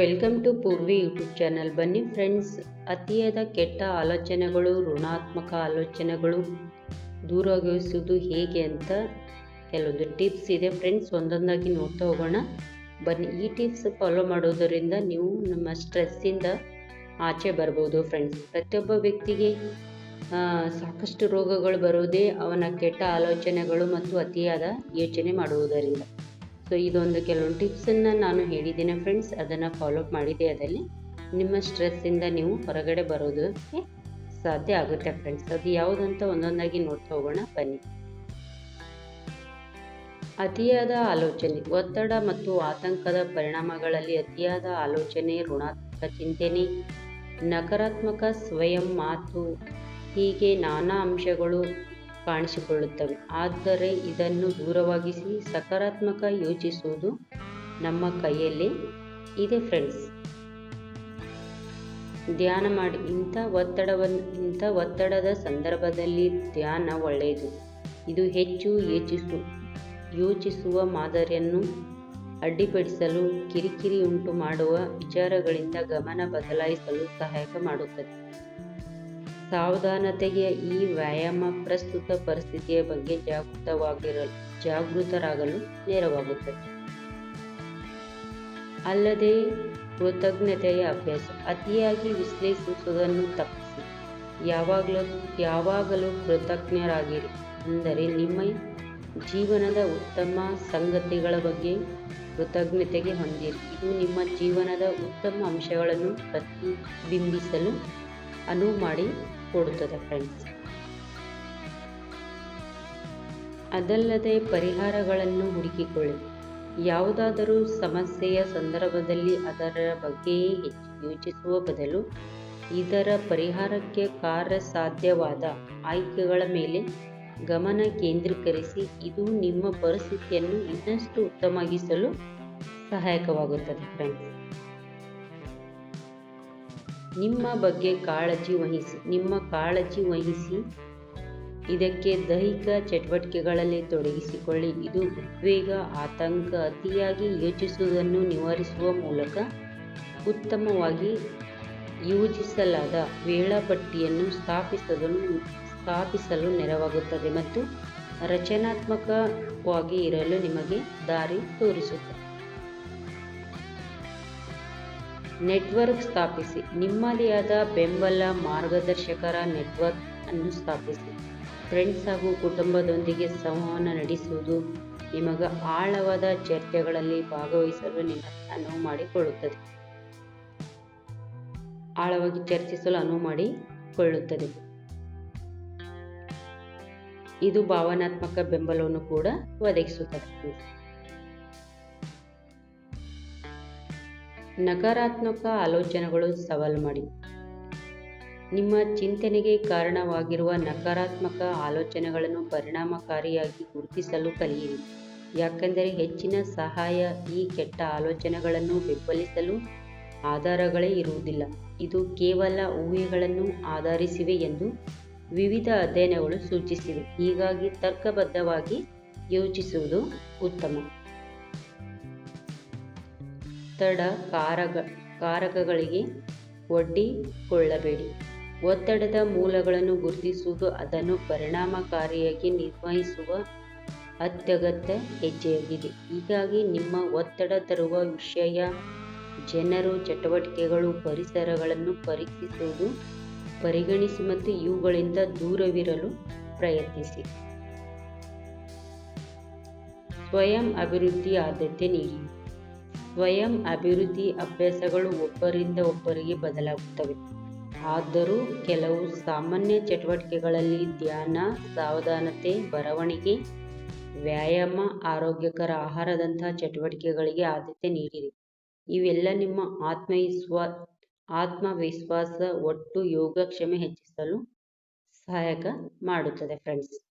Welcome to Poorvi YouTube channel. ಬನ್ನಿ friends, ಅತಿಯಾದ ಕೆಟ್ಟ ಆಲೋಚನೆಗಳು, ಋಣಾತ್ಮಕ ಆಲೋಚನೆಗಳು ದೂರಗೊಳಿಸುವುದು ಹೇಗೆ ಅಂತ ಕೆಲವೊಂದು ಟಿಪ್ಸ್ ಇದೆ. ಫ್ರೆಂಡ್ಸ್, ಒಂದೊಂದಾಗಿ ನೋಡ್ತಾ ಹೋಗೋಣ. ಬನ್ನಿ, ಈ ಟಿಪ್ಸ್ ಫಾಲೋ ಮಾಡೋದರಿಂದ ನೀವು ನಮ್ಮ ಸ್ಟ್ರೆಸ್ಸಿಂದ ಆಚೆ ಬರ್ಬೋದು ಫ್ರೆಂಡ್ಸ್. ಪ್ರತಿಯೊಬ್ಬ ವ್ಯಕ್ತಿಗೆ ಸಾಕಷ್ಟು ರೋಗಗಳು ಬರೋದೇ ಅವನ ಕೆಟ್ಟ ಆಲೋಚನೆಗಳು ಮತ್ತು ಅತಿಯಾದ ಯೋಚನೆ ಮಾಡುವುದರಿಂದ. ಸೊ ಇದೊಂದು ಕೆಲವೊಂದು ಟಿಪ್ಸನ್ನು ನಾನು ಹೇಳಿದ್ದೀನಿ ಫ್ರೆಂಡ್ಸ್ ಅದನ್ನು ಫಾಲೋಅಪ್ ಮಾಡಿದೆ ಅದರಲ್ಲಿ. ನಿಮ್ಮ ಸ್ಟ್ರೆಸ್ಸಿಂದ ನೀವು ಹೊರಗಡೆ ಬರೋದಕ್ಕೆ ಸಾಧ್ಯ ಆಗುತ್ತೆ ಫ್ರೆಂಡ್ಸ್ ಅದು ಯಾವುದಂತ ಒಂದೊಂದಾಗಿ ನೋಡ್ತಾ ಹೋಗೋಣ. ಬನ್ನಿ. ಅತಿಯಾದ ಆಲೋಚನೆ, ಒತ್ತಡ ಮತ್ತು ಆತಂಕದ ಪರಿಣಾಮಗಳಲ್ಲಿ ಅತಿಯಾದ ಆಲೋಚನೆ, ಋಣಾತ್ಮಕ ಚಿಂತನೆ, ನಕಾರಾತ್ಮಕ ಸ್ವಯಂ ಮಾತು, ಹೀಗೆ ನಾನಾ ಅಂಶಗಳು ಕಾಣಿಸಿಕೊಳ್ಳುತ್ತವೆ. ಆದರೆ ಇದನ್ನು ದೂರವಾಗಿಸಿ ಸಕಾರಾತ್ಮಕ ಯೋಚಿಸುವುದು ನಮ್ಮ ಕೈಯಲ್ಲಿ ಇದೆ ಫ್ರೆಂಡ್ಸ್ ಧ್ಯಾನ ಮಾಡಿ, ಇಂಥ ಒತ್ತಡವನ್ನು ಇಂಥ ಒತ್ತಡದ ಸಂದರ್ಭದಲ್ಲಿ ಧ್ಯಾನ ಒಳ್ಳೆಯದು. ಇದು ಹೆಚ್ಚು ಯೋಚಿಸು, ಯೋಚಿಸುವ ಮಾದರಿಯನ್ನು ಅಡ್ಡಿಪಡಿಸಲು ಕಿರಿಕಿರಿ ಉಂಟು ಮಾಡುವ ವಿಚಾರಗಳಿಂದ ಗಮನ ಬದಲಾಯಿಸಲು ಸಹಾಯಕ ಮಾಡುತ್ತದೆ. ಸಾವಧಾನತೆಗೆ ಈ ವ್ಯಾಯಾಮ ಪ್ರಸ್ತುತ ಪರಿಸ್ಥಿತಿಯ ಬಗ್ಗೆ ಜಾಗೃತವಾಗಿರಲು, ಜಾಗೃತರಾಗಲು ನೆರವಾಗುತ್ತದೆ. ಅಲ್ಲದೆ ಕೃತಜ್ಞತೆಯ ಅಭ್ಯಾಸ, ಅತಿಯಾಗಿ ವಿಶ್ಲೇಷಿಸುವುದನ್ನು ತಪ್ಪಿಸಿ. ಯಾವಾಗಲೂ ಯಾವಾಗಲೂ ಕೃತಜ್ಞರಾಗಿರಿ. ಅಂದರೆ ನಿಮ್ಮ ಜೀವನದ ಉತ್ತಮ ಸಂಗತಿಗಳ ಬಗ್ಗೆ ಕೃತಜ್ಞತೆಗೆ ಹೊಂದಿರಿ. ಇದು ನಿಮ್ಮ ಜೀವನದ ಉತ್ತಮ ಅಂಶಗಳನ್ನು ಪ್ರತಿಬಿಂಬಿಸಲು ಅನುವು ಮಾಡಿ ಕೊಡುತ್ತದೆ ಫ್ರೆಂಡ್ಸ್ ಅದಲ್ಲದೆ ಪರಿಹಾರಗಳನ್ನು ಹುಡುಕಿಕೊಳ್ಳಿ. ಯಾವುದಾದರೂ ಸಮಸ್ಯೆಯ ಸಂದರ್ಭದಲ್ಲಿ ಅದರ ಬಗ್ಗೆಯೇ ಹೆಚ್ಚು ಯೋಚಿಸುವ ಬದಲು ಇದರ ಪರಿಹಾರಕ್ಕೆ ಕಾರ್ಯಸಾಧ್ಯವಾದ ಆಯ್ಕೆಗಳ ಮೇಲೆ ಗಮನ ಕೇಂದ್ರೀಕರಿಸಿ ಇದು ನಿಮ್ಮ ಪರಿಸ್ಥಿತಿಯನ್ನು ಇನ್ನಷ್ಟು ಉತ್ತಮವಾಗಿಸಲು ಸಹಾಯಕವಾಗುತ್ತದೆ ಫ್ರೆಂಡ್ಸ್ ನಿಮ್ಮ ಬಗ್ಗೆ ಕಾಳಜಿ ವಹಿಸಿ. ನಿಮ್ಮ ಕಾಳಜಿ ವಹಿಸಿ. ಇದಕ್ಕೆ ದೈಹಿಕ ಚಟುವಟಿಕೆಗಳಲ್ಲಿ ತೊಡಗಿಸಿಕೊಳ್ಳಿ. ಇದು ಉದ್ವೇಗ, ಆತಂಕ ಅತಿಯಾಗಿ ಯೋಚಿಸುವುದನ್ನು ನಿವಾರಿಸುವ ಮೂಲಕ ಉತ್ತಮವಾಗಿ ಯೋಜಿಸಲಾದ ವೇಳಾಪಟ್ಟಿಯನ್ನು ಸ್ಥಾಪಿಸಲು ಸ್ಥಾಪಿಸಲು ನೆರವಾಗುತ್ತದೆ ಮತ್ತು ರಚನಾತ್ಮಕವಾಗಿ ಇರಲು ನಿಮಗೆ ದಾರಿ ತೋರಿಸುತ್ತದೆ. ನೆಟ್ವರ್ಕ್ ಸ್ಥಾಪಿಸಿ. ನಿಮ್ಮದೇ ಬೆಂಬಲ ಮಾರ್ಗದರ್ಶಕರ ನೆಟ್ವರ್ಕ್ ಅನ್ನು ಸ್ಥಾಪಿಸಿ. ಫ್ರೆಂಡ್ಸ್ ಹಾಗೂ ಕುಟುಂಬದೊಂದಿಗೆ ಸಂವಹನ ನಡೆಸುವುದು ನಿಮಗೆ ಆಳವಾದ ಚರ್ಚೆಗಳಲ್ಲಿ ಭಾಗವಹಿಸಲು ನಿಮಗೆ ಅನುವು ಮಾಡಿಕೊಳ್ಳುತ್ತದೆ. ಆಳವಾಗಿ ಚರ್ಚಿಸಲು ಅನುವು ಮಾಡಿಕೊಳ್ಳುತ್ತದೆ. ಇದು ಭಾವನಾತ್ಮಕ ಬೆಂಬಲವನ್ನು ಕೂಡ ಒದಗಿಸುತ್ತದೆ. ನಕಾರಾತ್ಮಕ ಆಲೋಚನೆಗಳು ಸವಾಲು ಮಾಡಿ. ನಿಮ್ಮ ಚಿಂತನೆಗೆ ಕಾರಣವಾಗಿರುವ ನಕಾರಾತ್ಮಕ ಆಲೋಚನೆಗಳನ್ನು ಪರಿಣಾಮಕಾರಿಯಾಗಿ ಗುರುತಿಸಲು ಕಲಿಯಿರಿ. ಯಾಕೆಂದರೆ ಹೆಚ್ಚಿನ ಸಹಾಯ ಈ ಕೆಟ್ಟ ಆಲೋಚನೆಗಳನ್ನು ಬೆಂಬಲಿಸಲು ಆಧಾರಗಳೇ ಇರುವುದಿಲ್ಲ. ಇದು ಕೇವಲ ಊಹೆಗಳನ್ನು ಆಧರಿಸಿವೆ ಎಂದು ವಿವಿಧ ಅಧ್ಯಯನಗಳು ಸೂಚಿಸಿವೆ. ಹೀಗಾಗಿ ತರ್ಕಬದ್ಧವಾಗಿ ಯೋಚಿಸುವುದು ಉತ್ತಮ. ಒತ್ತಡ ಕಾರಕ ಕಾರಕಗಳಿಗೆ ಒಡ್ಡಿಕೊಳ್ಳಬೇಡಿ. ಒತ್ತಡದ ಮೂಲಗಳನ್ನು ಗುರುತಿಸುವುದು ಅದನ್ನು ಪರಿಣಾಮಕಾರಿಯಾಗಿ ನಿರ್ವಹಿಸುವ ಅತ್ಯಗತ್ಯ ಹೆಜ್ಜೆಯಾಗಿದೆ. ಹೀಗಾಗಿ ನಿಮ್ಮ ಒತ್ತಡ ತರುವ ವಿಷಯ, ಜನರು, ಚಟುವಟಿಕೆಗಳು, ಪರಿಸರಗಳನ್ನು ಪರೀಕ್ಷಿಸುವುದು, ಪರಿಗಣಿಸಿ ಮತ್ತು ಇವುಗಳಿಂದ ದೂರವಿರಲು ಪ್ರಯತ್ನಿಸಿ. ಸ್ವಯಂ ಅಭಿವೃದ್ಧಿ ಆದ್ಯತೆ ನೀಡಿ. ಸ್ವಯಂ ಅಭಿವೃದ್ಧಿ ಅಭ್ಯಾಸಗಳು ಒಬ್ಬರಿಂದ ಒಬ್ಬರಿಗೆ ಬದಲಾಗುತ್ತವೆ. ಆದರೂ ಕೆಲವು ಸಾಮಾನ್ಯ ಚಟುವಟಿಕೆಗಳಲ್ಲಿ ಧ್ಯಾನ, ಸಾವಧಾನತೆ, ಬರವಣಿಗೆ, ವ್ಯಾಯಾಮ, ಆರೋಗ್ಯಕರ ಆಹಾರದಂತಹ ಚಟುವಟಿಕೆಗಳಿಗೆ ಆದ್ಯತೆ ನೀಡಿರಿ ಇವೆಲ್ಲ ನಿಮ್ಮ ಆತ್ಮವಿಶ್ವಾ ಆತ್ಮವಿಶ್ವಾಸ ಒಟ್ಟು ಯೋಗಕ್ಷೇಮ ಹೆಚ್ಚಿಸಲು ಸಹಾಯಕ ಮಾಡುತ್ತದೆ ಫ್ರೆಂಡ್ಸ್